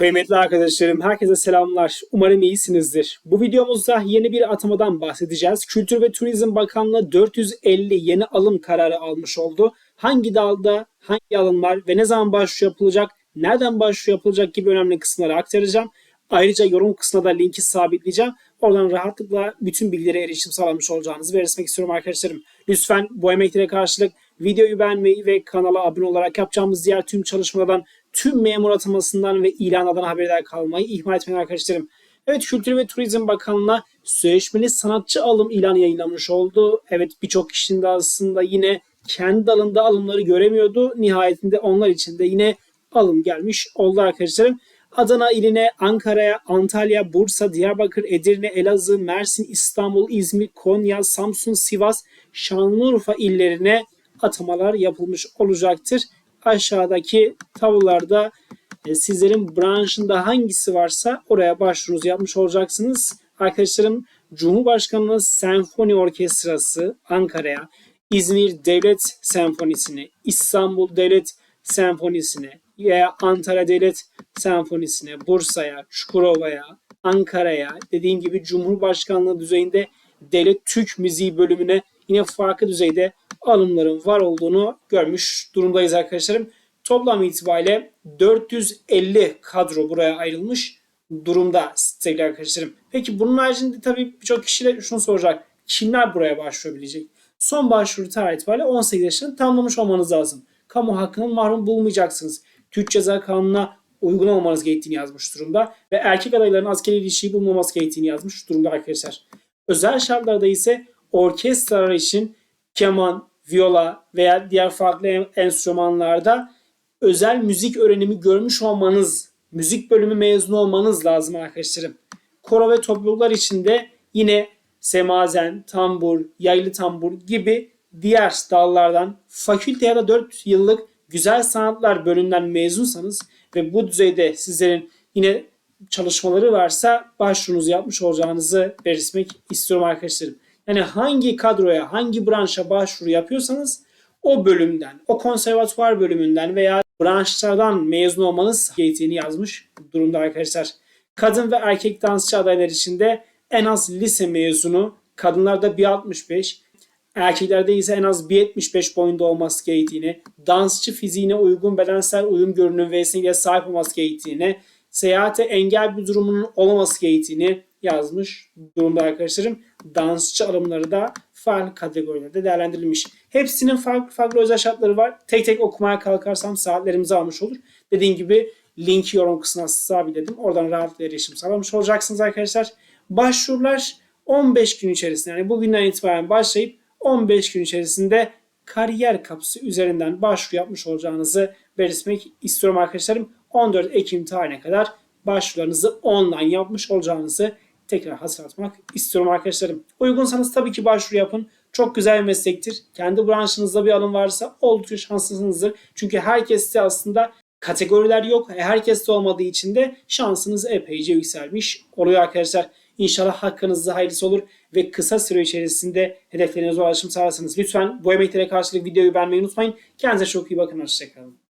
Kıymetli arkadaşlarım, herkese selamlar. Umarım iyisinizdir. Bu videomuzda yeni bir atamadan bahsedeceğiz. Kültür ve Turizm Bakanlığı 450 yeni alım kararı almış oldu. Hangi dalda hangi alımlar ve ne zaman başvuru yapılacak, nereden başvuru yapılacak gibi önemli kısımları aktaracağım. Ayrıca yorum kısmına da linki sabitleyeceğim. Oradan rahatlıkla bütün bilgilere erişim sağlamış olacağınızı belirtmek istiyorum arkadaşlarım. Lütfen bu emeklere karşılık videoyu beğenmeyi ve kanala abone olarak yapacağımız diğer tüm çalışmalardan, tüm memur atamasından ve ilanlardan haberdar kalmayı ihmal etmeyin arkadaşlarım. Evet Kültür ve Turizm Bakanlığı'na sözleşmeli sanatçı alım ilanı yayınlamış oldu. Evet birçok kişinin de aslında yine kendi dalında alımları göremiyordu. Nihayetinde onlar için de yine alım gelmiş oldu arkadaşlarım. Adana iline, Ankara'ya, Antalya, Bursa, Diyarbakır, Edirne, Elazığ, Mersin, İstanbul, İzmir, Konya, Samsun, Sivas, Şanlıurfa illerine atamalar yapılmış olacaktır. Aşağıdaki tavırlarda e, sizlerin branşında hangisi varsa oraya başvurunuzu yapmış olacaksınız. Arkadaşlarım Cumhurbaşkanlığı Senfoni Orkestrası Ankara'ya, İzmir Devlet Senfonisi'ne, İstanbul Devlet Senfonisi'ne veya Antalya Devlet Senfonisi'ne, Bursa'ya, Çukurova'ya, Ankara'ya, dediğim gibi Cumhurbaşkanlığı düzeyinde Devlet Türk Müziği bölümüne yine farklı düzeyde alımların var olduğunu görmüş durumdayız arkadaşlarım. Toplam itibariyle 450 kadro buraya ayrılmış durumda sevgili arkadaşlarım. Peki bunun haricinde tabii birçok kişi de şunu soracak. Kimler buraya başvurabilecek? Son başvuru tarihi itibariyle 18 yaşını tamamlamış olmanız lazım. Kamu hakkının mahrum bulmayacaksınız. Türk Ceza Kanunu'na uygun olmanız gerektiğini yazmış durumda. Ve erkek adayların askeri ilişkiyi bulmaması gerektiğini yazmış durumda arkadaşlar. Özel şartlarda ise orkestralar için keman, viola veya diğer farklı enstrümanlarda özel müzik öğrenimi görmüş olmanız, müzik bölümü mezunu olmanız lazım arkadaşlarım. Koro ve topluluklar için de yine semazen, tambur, yaylı tambur gibi diğer dallardan fakülte ya da 4 yıllık güzel sanatlar bölümünden mezunsanız ve bu düzeyde sizlerin yine çalışmaları varsa başvurunuzu yapmış olacağınızı belirtmek istiyorum arkadaşlarım. Yani hangi kadroya, hangi branşa başvuru yapıyorsanız o bölümden, o konservatuvar bölümünden veya branşlardan mezun olmanız gerektiğini yazmış durumda arkadaşlar. Kadın ve erkek dansçı adaylar için de en az lise mezunu, kadınlarda 1.65, erkeklerde ise en az 1.75 boyunda olması gerektiğini, dansçı fiziğine uygun bedensel uyum görünüm ve esnekliğe sahip olması gerektiğini, seyahate engel bir durumunun olmaması gerektiğini yazmış durumda arkadaşlarım. Dansçı alımları da farklı kategorilerde değerlendirilmiş. Hepsinin farklı farklı özel şartları var. Tek tek okumaya kalkarsam saatlerimizi almış olur. Dediğim gibi linki yorum kısmına sabitledim. Oradan rahatlıkla erişim sağlamış olacaksınız arkadaşlar. Başvurular 15 gün içerisinde yani bugünden itibaren başlayıp 15 gün içerisinde kariyer kapısı üzerinden başvuru yapmış olacağınızı belirtmek istiyorum arkadaşlarım. 14 Ekim tarihine kadar başvurularınızı online yapmış olacağınızı tekrar hatırlatmak istiyorum arkadaşlarım. Uygunsanız tabii ki başvuru yapın. Çok güzel bir meslektir. Kendi branşınızda bir alım varsa oldukça şanslısınızdır. Çünkü herkeste aslında kategoriler yok. Herkeste olmadığı için de şansınız epeyce yükselmiş oluyor arkadaşlar. İnşallah hakkınızda hayırlısı olur ve kısa süre içerisinde hedeflerinize ulaşım sağlarsınız. Lütfen bu emeklere karşılık videoyu beğenmeyi unutmayın. Kendinize çok iyi bakın. Hoşçakalın.